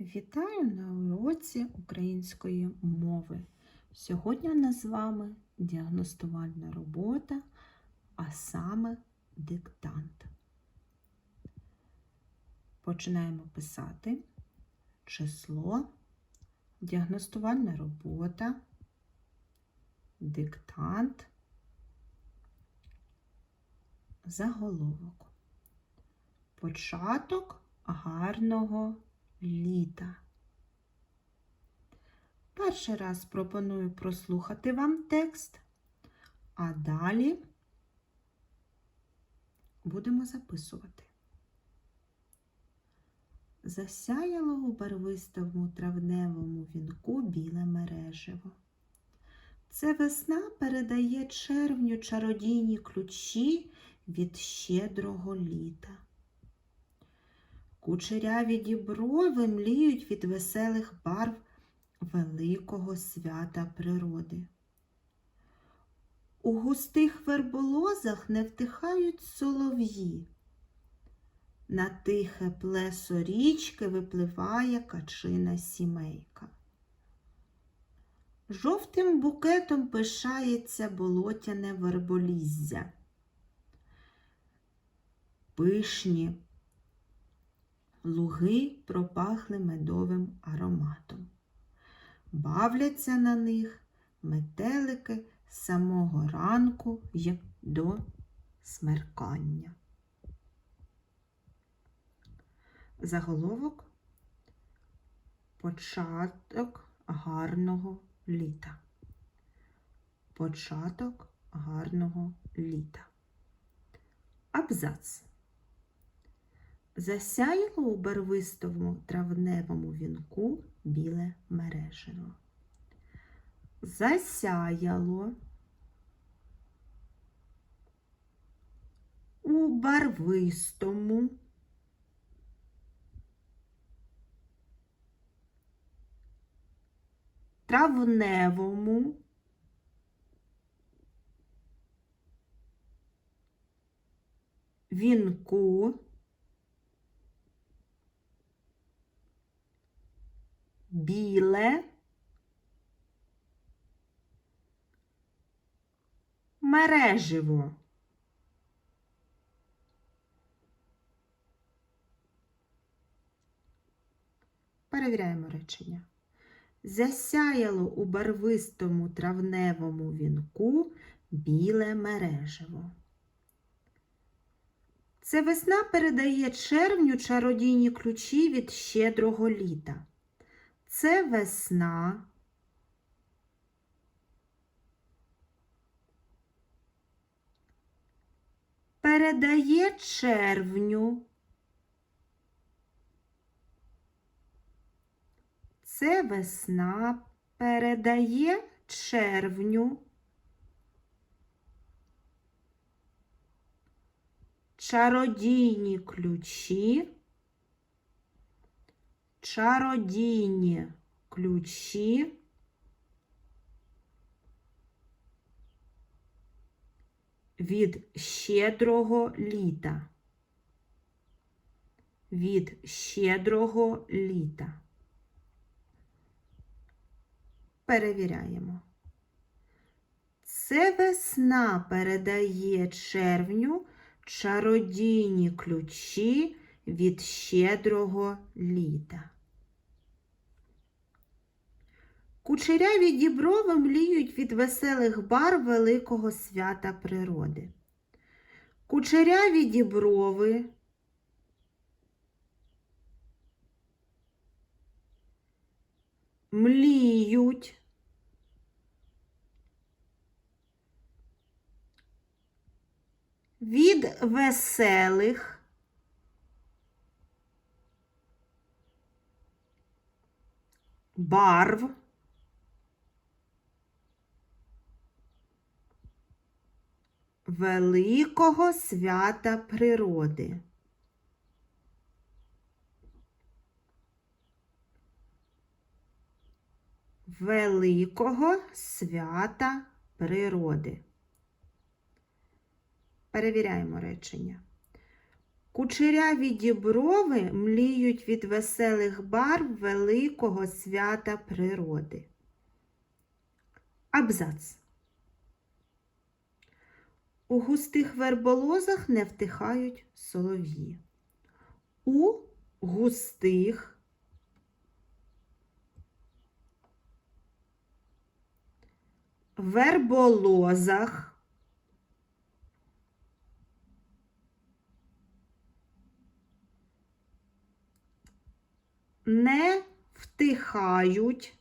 Вітаю на уроці української мови. Сьогодні у нас з вами діагностувальна робота, а саме диктант. Починаємо писати число, діагностувальна робота, диктант, заголовок. Початок гарного літа. Перший раз пропоную прослухати вам текст, а далі будемо записувати. Засяяло у барвистому травневому вінку біле мережево. Це весна передає червню чародійні ключі від щедрого літа. Кучеряві діброви мліють від веселих барв великого свята природи. У густих верболозах не втихають солов'ї. На тихе плесо річки випливає качина сімейка. Жовтим букетом пишається болотяне верболіззя. Пишні луги пропахли медовим ароматом. Бавляться на них метелики з самого ранку й до смеркання. Заголовок Початок гарного літа. Початок гарного літа. Абзац. Засяяло у барвистому травневому вінку біле мереживо. Засяяло. У барвистому. Травневому. Вінку біле мереживо. Перевіряємо речення. Засяяло у барвистому травневому вінку біле мереживо. Це весна передає червню чародійні ключі від щедрого літа. Це весна. Передає червню. Це весна передає червню. Чародійні ключі. Чародійні ключі. Від щедрого літа. Від щедрого літа. Перевіряємо. Це весна передає червню чародійні ключі від щедрого літа. Кучеряві діброви мліють від веселих бар великого свята природи. Кучеряві діброви мліють від веселих барв великого свята природи. Великого свята природи. Перевіряємо речення. Кучеряві діброви мліють від веселих барв великого свята природи. Абзац. У густих верболозах не втихають солов'ї. У густих верболозах не втихають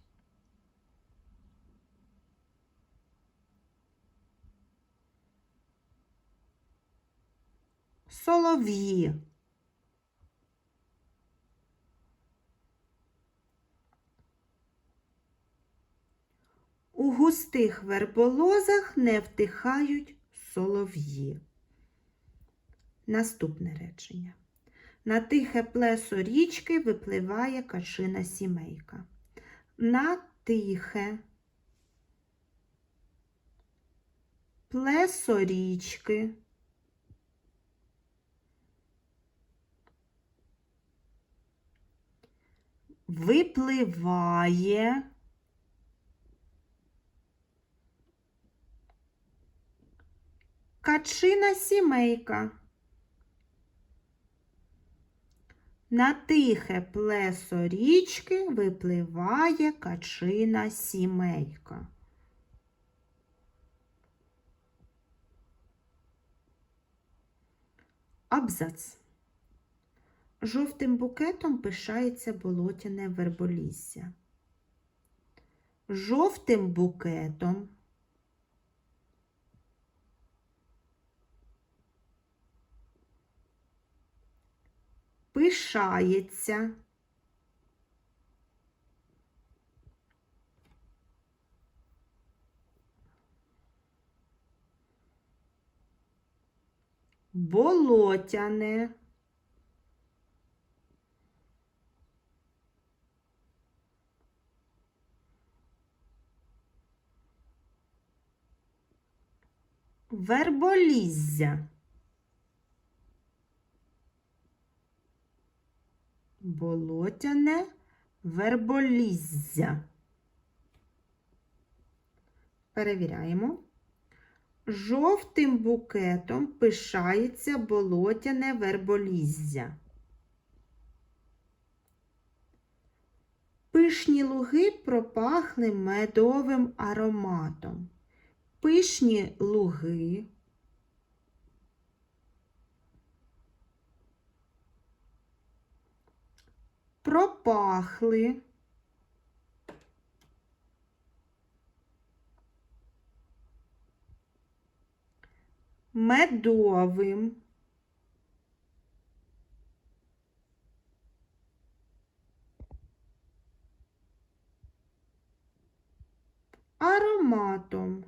солов'ї. У густих верболозах не втихають солов'ї. Наступне речення. На тихе плесо річки випливає качина сімейка. На тихе плесо річки випливає качина сімейка. На тихе плесо річки випливає качина сімейка. Абзац. Жовтим букетом пишається болотяне верболісся. Жовтим букетом пишається болотяне верболіззя. Болотяне верболіззя. Перевіряємо. Жовтим букетом пишається болотяне верболіззя. Пишні луги пропахли медовим ароматом. Пишні луги пропахли медовим ароматом.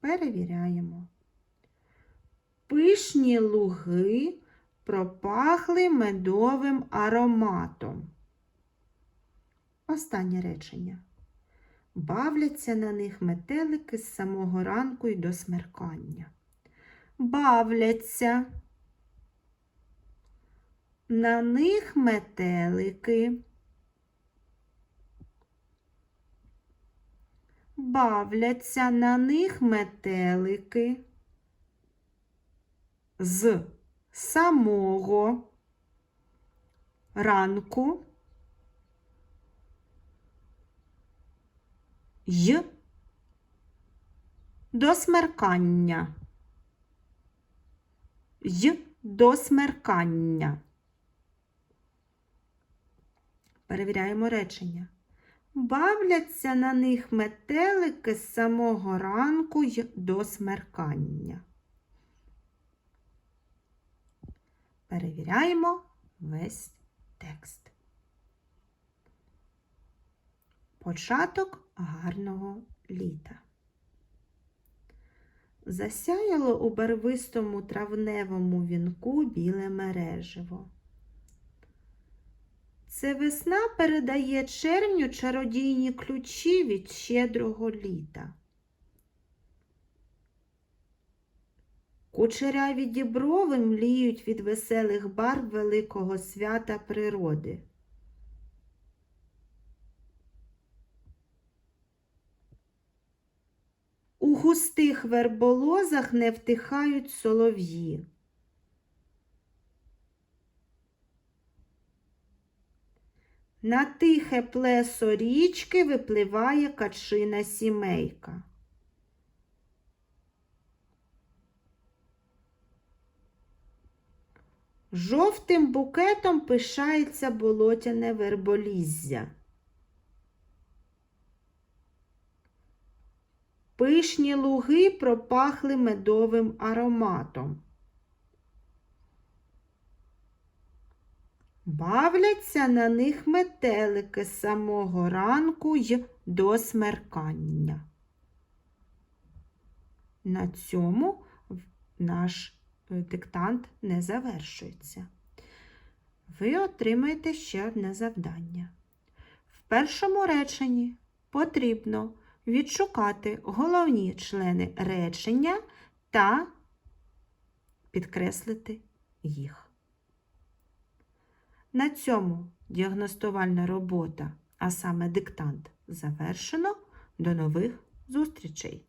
Перевіряємо. Пишні луги пропахли медовим ароматом. Останнє речення. Бавляться на них метелики з самого ранку й до смеркання. Бавляться. На них метелики. Бавляться на них метелики з самого ранку й до смеркання. Й до смеркання. Перевіряємо речення. Бавляться на них метелики з самого ранку й до смеркання. Перевіряємо весь текст. Початок гарного літа. Засяяло у барвистому травневому вінку біле мереживо. Це весна передає червню чародійні ключі від щедрого літа. Кучеряві діброви мліють від веселих барв великого свята природи. У густих верболозах не втихають солов'ї. На тихе плесо річки випливає качина сімейка. Жовтим букетом пишається болотяне верболіззя. Пишні луги пропахли медовим ароматом. Бавляться на них метелики з самого ранку й до смеркання. На цьому наш диктант не завершується. Ви отримаєте ще одне завдання. В першому реченні потрібно відшукати головні члени речення та підкреслити їх. На цьому діагностувальна робота, а саме диктант, завершено. До нових зустрічей!